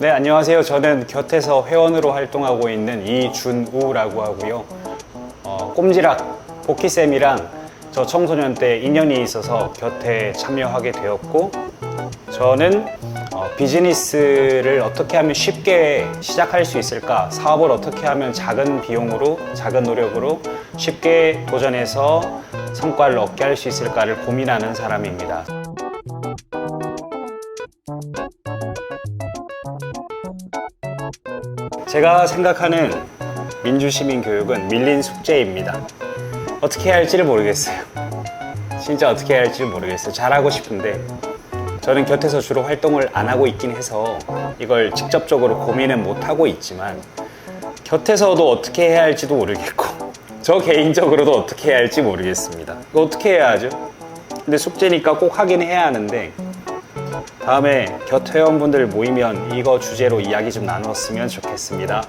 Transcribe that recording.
네, 안녕하세요. 저는 곁에서 회원으로 활동하고 있는 이준우라고 하고요. 어, 꼼지락 복희쌤이랑 저 청소년 때 인연이 있어서 곁에 참여하게 되었고, 저는 어, 비즈니스를 어떻게 하면 쉽게 시작할 수 있을까, 사업을 어떻게 하면 작은 비용으로, 작은 노력으로 쉽게 도전해서 성과를 얻게 할 수 있을까를 고민하는 사람입니다. 제가 생각하는 민주시민 교육은 밀린 숙제입니다. 어떻게 해야 할지를 모르겠어요. 진짜 어떻게 해야 할지 모르겠어요. 잘하고 싶은데 저는 곁에서 주로 활동을 안 하고 있긴 해서 이걸 직접적으로 고민은 못 하고 있지만 곁에서도 어떻게 해야 할지도 모르겠고 저 개인적으로도 어떻게 해야 할지 모르겠습니다. 어떻게 해야 하죠? 근데 숙제니까 꼭 하긴 해야 하는데 다음에 곁 회원분들 모이면 이거 주제로 이야기 좀 나눴으면 좋겠습니다.